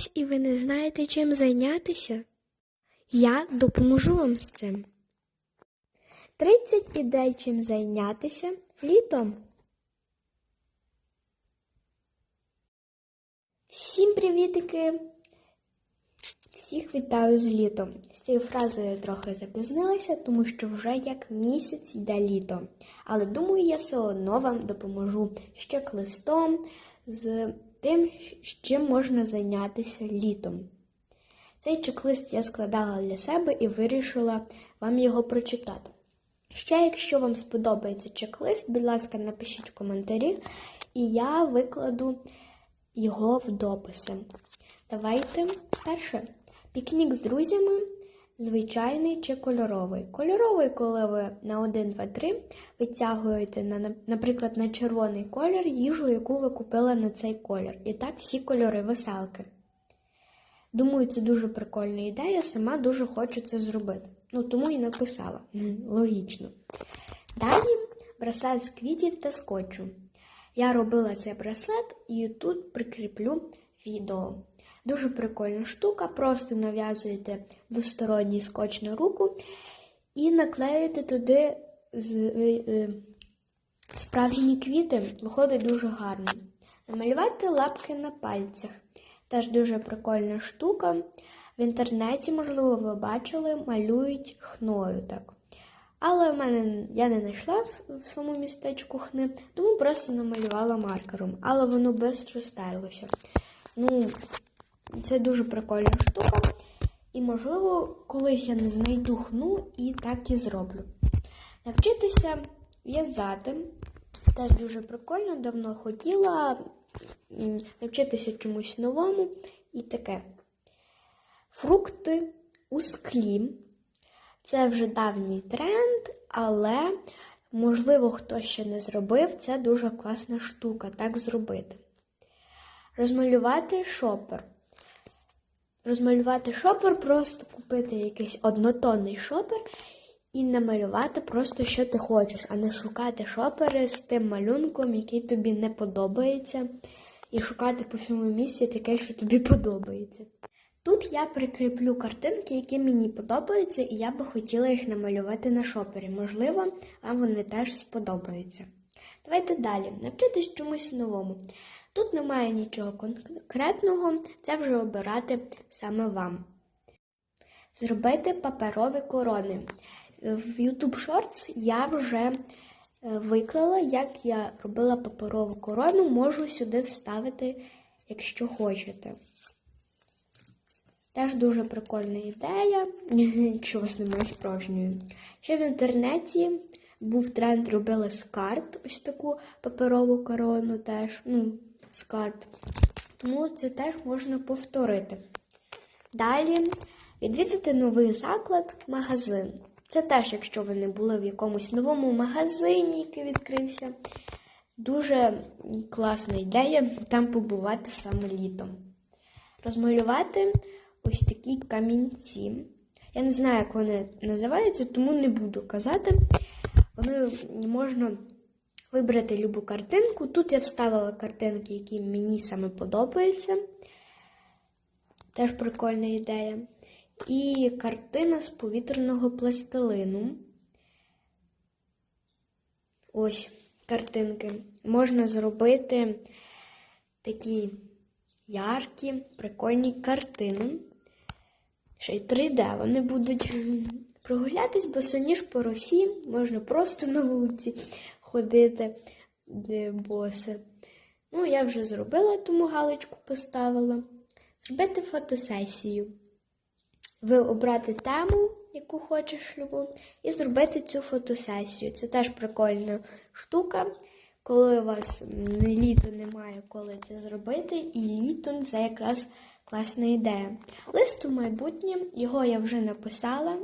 час і ви не знаєте, чим зайнятися? Я допоможу вам з цим. 30 ідей, чим зайнятися літом. Всім привітики! Всіх вітаю з літом. З цією фразою я трохи запізнилася, тому що вже як місяць йде літо. Але думаю, я все одно вам допоможу з чек-листом, з тим, з чим можна зайнятися літом. Цей чек-лист я складала для себе і вирішила вам його прочитати. Ще, якщо вам сподобається чек-лист, будь ласка, напишіть в коментарі, і я викладу його в дописи. Давайте перше. Пікнік з друзями, звичайний чи кольоровий. Кольоровий, коли ви на 1, 2, 3 витягуєте, на, наприклад, на червоний колір їжу, яку ви купили на цей колір. І так всі кольори веселки. Думаю, це дуже прикольна ідея, сама дуже хочу це зробити. Ну, тому і написала. Логічно. Далі браслет з квітів та скотчу. Я робила цей браслет і тут прикріплю відео. Дуже прикольна штука, просто нав'язуєте двосторонній скотч на руку і наклеюєте туди е, е, справжні квіти, виходить дуже гарно. Намалювати лапки на пальцях. Теж дуже прикольна штука. В інтернеті, можливо, ви бачили, малюють хною так. Але в мене я не знайшла в своєму містечку хни, тому просто намалювала маркером. Але воно швидко стерлося. Ну, це дуже прикольна штука. І, можливо, колись я не знайду хну і так і зроблю. Навчитися в'язати. Теж дуже прикольно, давно хотіла навчитися чомусь новому і таке. Фрукти у склі. Це вже давній тренд, але, можливо, хто ще не зробив, це дуже класна штука так зробити. Розмалювати шопер. Розмалювати шопер, просто купити якийсь однотонний шопер і намалювати просто, що ти хочеш, а не шукати шопери з тим малюнком, який тобі не подобається, і шукати по всьому місці таке, що тобі подобається. Тут я прикріплю картинки, які мені подобаються, і я би хотіла їх намалювати на шопері. Можливо, вам вони теж сподобаються. Давайте далі. Навчитись чомусь новому. Тут немає нічого конкретного, це вже обирати саме вам. Зробити паперові корони. В YouTube Shorts я вже виклала, як я робила паперову корону, можу сюди вставити, якщо хочете. Теж дуже прикольна ідея, якщо вас немає справжньої. Ще в інтернеті був тренд, робили з карт, ось таку паперову корону теж, ну, з карт. Тому це теж можна повторити. Далі відвідати новий заклад, магазин. Це теж, якщо ви не були в якомусь новому магазині, який відкрився. Дуже класна ідея там побувати саме літом. Розмалювати ось такі камінці. Я не знаю, як вони називаються, тому не буду казати. Вони можна вибрати любу картинку. Тут я вставила картинки, які мені саме подобаються. Теж прикольна ідея. І картина з повітряного пластилину. Ось картинки. Можна зробити такі яркі, прикольні картини. Ще й 3D вони будуть прогулятись, бо соніж по росі, можна просто на вулиці ходити де боси. Ну, я вже зробила тому галочку поставила. Зробити фотосесію. Ви обрати тему, яку хочеш любу, і зробити цю фотосесію. Це теж прикольна штука. Коли у вас літо немає коли це зробити, і літом це якраз класна ідея. Лист у майбутнє, його я вже написала.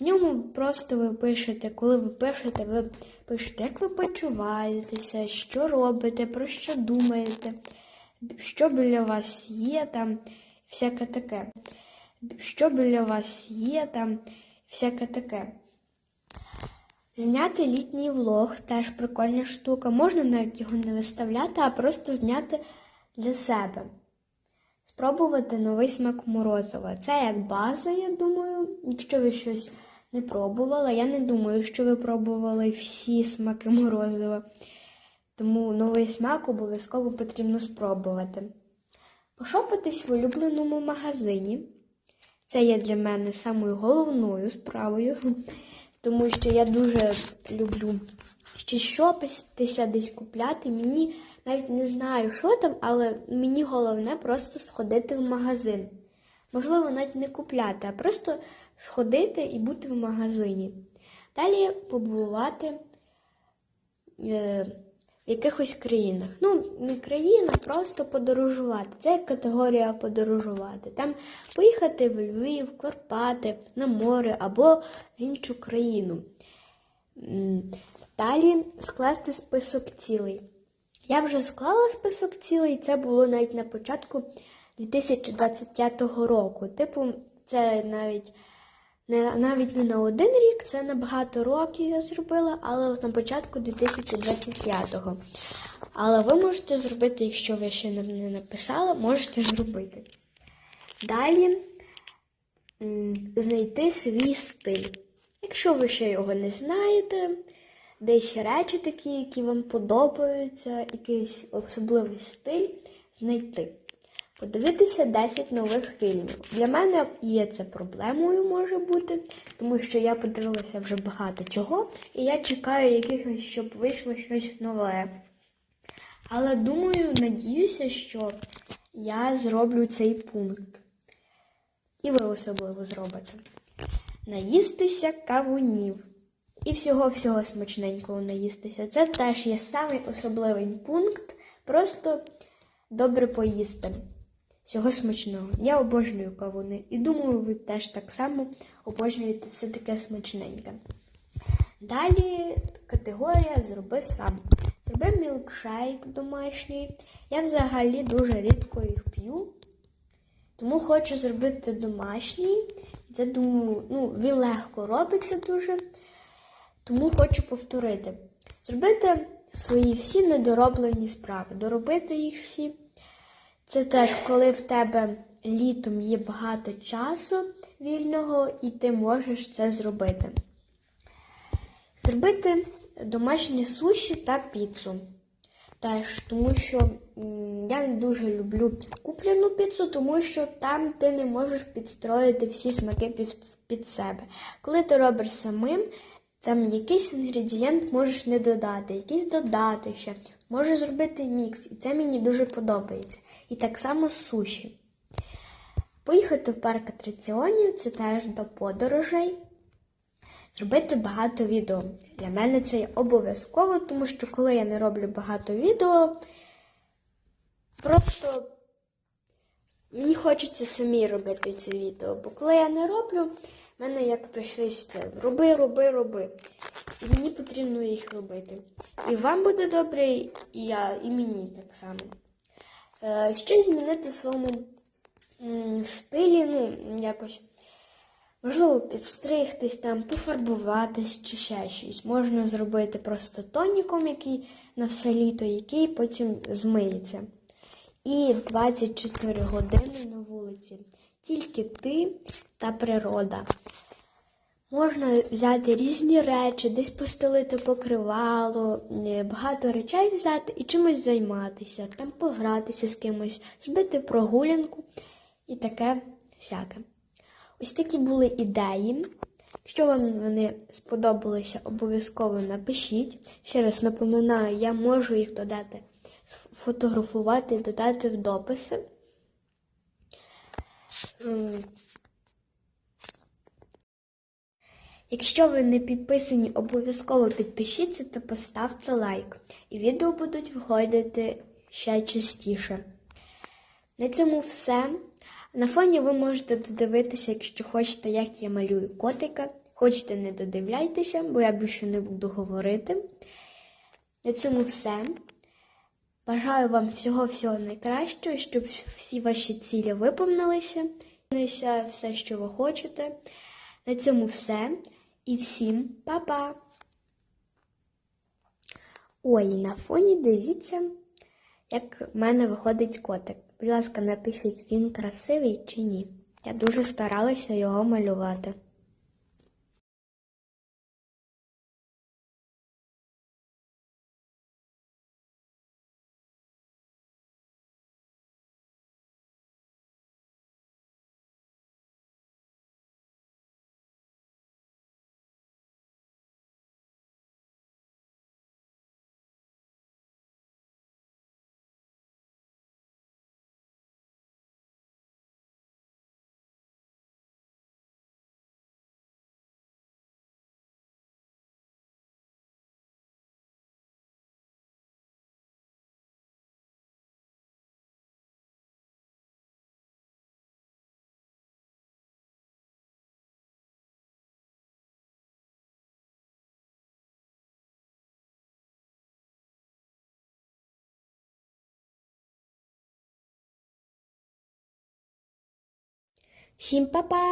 В ньому просто ви пишете, коли ви пишете, ви пишете, як ви почуваєтеся, що робите, про що думаєте, що біля вас є там, всяке таке. Що біля вас є там, всяке таке. Зняти літній влог теж прикольна штука. Можна навіть його не виставляти, а просто зняти для себе. спробувати новий смак морозива. Це як база, я думаю. Якщо ви щось не пробували, я не думаю, що ви пробували всі смаки морозива. Тому новий смак обов'язково потрібно спробувати. Пошопитись в улюбленому магазині. Це є для мене самою головною справою, тому що я дуже люблю щось шопитися, десь купляти. Мені навіть не знаю, що там, але мені головне просто сходити в магазин. Можливо, навіть не купляти, а просто сходити і бути в магазині. Далі побувати е, в якихось країнах. Ну, не країна, просто подорожувати. Це категорія подорожувати. Там поїхати в Львів, Карпати, на море або в іншу країну. Далі скласти список цілей. Я вже склала список цілей, це було навіть на початку 2025 року. Типу, це навіть не, навіть не на один рік, це на багато років я зробила, але на початку 2025-го. Але ви можете зробити, якщо ви ще нам не написали, можете зробити. Далі знайти свій стиль. Якщо ви ще його не знаєте, десь речі такі, які вам подобаються, якийсь особливий стиль, знайти. Подивитися 10 нових фільмів. Для мене є це проблемою, може бути, тому що я подивилася вже багато чого, і я чекаю якихось, щоб вийшло щось нове. Але думаю, надіюся, що я зроблю цей пункт. І ви особливо зробите. Наїстися кавунів. І всього-всього смачненького наїстися. Це теж є самий особливий пункт. Просто добре поїсти. Всього смачного. Я обожнюю кавуни. І думаю, ви теж так само обожнюєте все таке смачненьке. Далі категорія зроби сам. Зроби мілкшейк домашній. Я взагалі дуже рідко їх п'ю. Тому хочу зробити домашній. Це думаю, ну, він легко робиться дуже. Тому хочу повторити. Зробити свої всі недороблені справи, доробити їх всі. Це теж, коли в тебе літом є багато часу вільного, і ти можеш це зробити. Зробити домашні суші та піцу. Теж, тому що я не дуже люблю куплену піцу, тому що там ти не можеш підстроїти всі смаки під себе. Коли ти робиш самим, там якийсь інгредієнт можеш не додати, якийсь додати ще, можеш зробити мікс, і це мені дуже подобається. І так само суші. Поїхати в парк атракціонів це теж до подорожей. Зробити багато відео. Для мене це є обов'язково, тому що коли я не роблю багато відео, просто мені хочеться самі робити це відео. Бо коли я не роблю, в мене як то щось роби, роби, роби. І мені потрібно їх робити. І вам буде добре, і я, і мені так само. Е, Щось змінити в своєму стилі, ну, якось. Можливо, підстригтись, там, пофарбуватись чи ще щось. Можна зробити просто тоніком, який на все літо, який потім змиється. І 24 години на вулиці. Тільки ти та природа. Можна взяти різні речі, десь постелити покривало, е, багато речей взяти і чимось займатися, там погратися з кимось, зробити прогулянку і таке всяке. Ось такі були ідеї. Якщо вам вони сподобалися, обов'язково напишіть. Ще раз напоминаю, я можу їх додати, сфотографувати і додати в дописи. Якщо ви не підписані, обов'язково підпишіться та поставте лайк. І відео будуть виходити ще частіше. На цьому все. На фоні ви можете додивитися, якщо хочете, як я малюю котика. Хочете, не додивляйтеся, бо я більше не буду говорити. На цьому все. Бажаю вам всього-всього найкращого, щоб всі ваші цілі виповнилися, все, що ви хочете. На цьому все. І всім па-па! Ой, на фоні дивіться, як в мене виходить котик. Будь ласка, напишіть, він красивий чи ні. Я дуже старалася його малювати. Всім па-па!